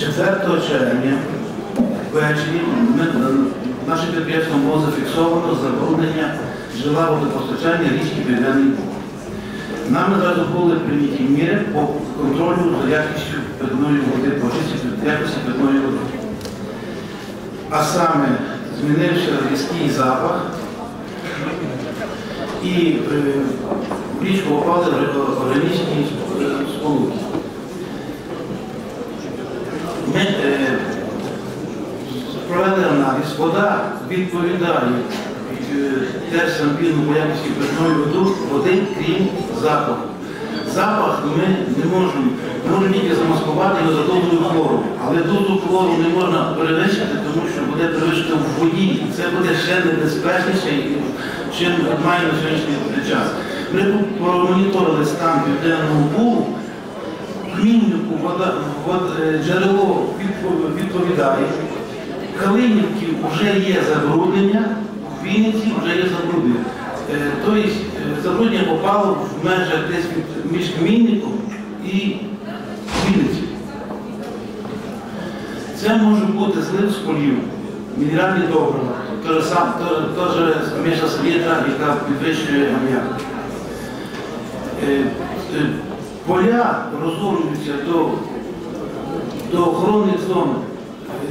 4 червня ввечері е, наше підприємство було зафіксовано забруднення жила водопостачання річки Південний Буг. Нам одразу були прийняті міри по контролю за якістю питної води, по якості питної води. А саме змінився різкий запах і е, в річку опали органічні сполуки. Ми е, аналіз, вода відповідає е, Держсанпіну по якості питної води, води, крім запаху. Запах ми не можемо, можемо тільки замаскувати його за дозою хлору, але дозу хлору не можна перевищити, тому що буде перевищити в воді, це буде ще небезпечніше, чим має на сьогоднішній час. Ми промоніторили стан південного бугу, Міннику е, джерело відповідає. Калинівки вже є забруднення, в Вінниці вже є забруднення. Е, Тобто е, забруднення попало в межах десь між Мінником і Вінниці. Це може бути злив з полів, мінеральні добрива, теж світа, яка підвищує аміак. Е, Поля розорюються до, охоронних зон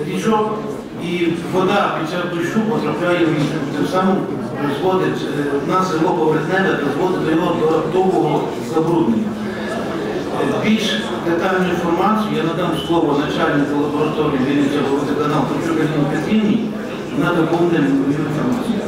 річок, і вода під час дощу потрапляє в річку. Тим самим призводить е, нас село Поверхневе призводить до його додаткового забруднення. Е, Більш детальну інформацію я надам слово начальнику лабораторії Вінниця Галині Петрівні, вона доповнену інформацію.